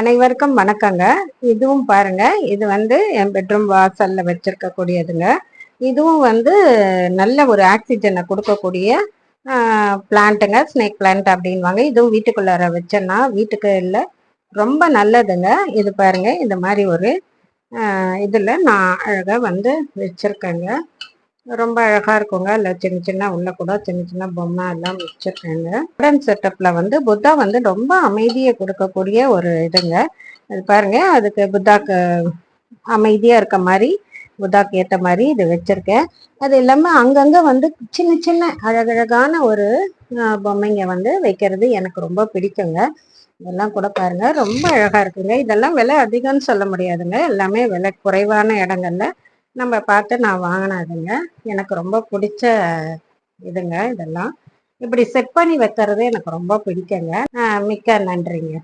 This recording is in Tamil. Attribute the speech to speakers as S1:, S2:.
S1: அனைவருக்கும் வணக்கங்க. இதுவும் பாருங்க. இது வந்து என் பெட்ரூம் வாசல்ல வச்சிருக்கக்கூடியதுங்க. இதுவும் வந்து நல்ல ஒரு ஆக்சிஜனை கொடுக்கக்கூடிய பிளான்ட்டுங்க ஸ்னேக் பிளான்ட் அப்படின்வாங்க. இதுவும் வீட்டுக்குள்ளார வச்சேன்னா வீட்டுக்கு இல்லை. ரொம்ப நல்லதுங்க. இது பாருங்க. இந்த மாதிரி ஒரு இதில் நான் அழகாக வந்து வச்சுருக்கேங்க. ரொம்ப அழகா இருக்குங்க. இல்லை சின்ன சின்ன உள்ள கூட சின்ன சின்ன பொம்மை எல்லாம் வச்சிருக்கேங்க. மாடர்ன் செட்டப்ல வந்து புத்தா வந்து ரொம்ப அமைதியை கொடுக்கக்கூடிய ஒரு இதுங்க. அது பாருங்க அதுக்கு புத்தாக்கு அமைதியா இருக்க மாதிரி புத்தாக்கு ஏற்ற மாதிரி இது வச்சிருக்கேன். அது இல்லாமல் அங்கங்கே வந்து சின்ன சின்ன அழகழகான ஒரு பொம்மைங்க வந்து வைக்கிறது எனக்கு ரொம்ப பிடிக்குங்க. இதெல்லாம் கூட பாருங்க ரொம்ப அழகா இருக்குங்க. இதெல்லாம் விலை அதிகம்னு சொல்ல முடியாதுங்க. எல்லாமே விலை குறைவான இடங்கள்ல. நம்ம பார்த்து நான் வாங்கினதுங்க எனக்கு ரொம்ப பிடிச்ச இதுங்க இதெல்லாம். இப்படி செட் பண்ணி வைக்கிறது எனக்கு ரொம்ப பிடிக்குங்க. மிக்க நன்றிங்க.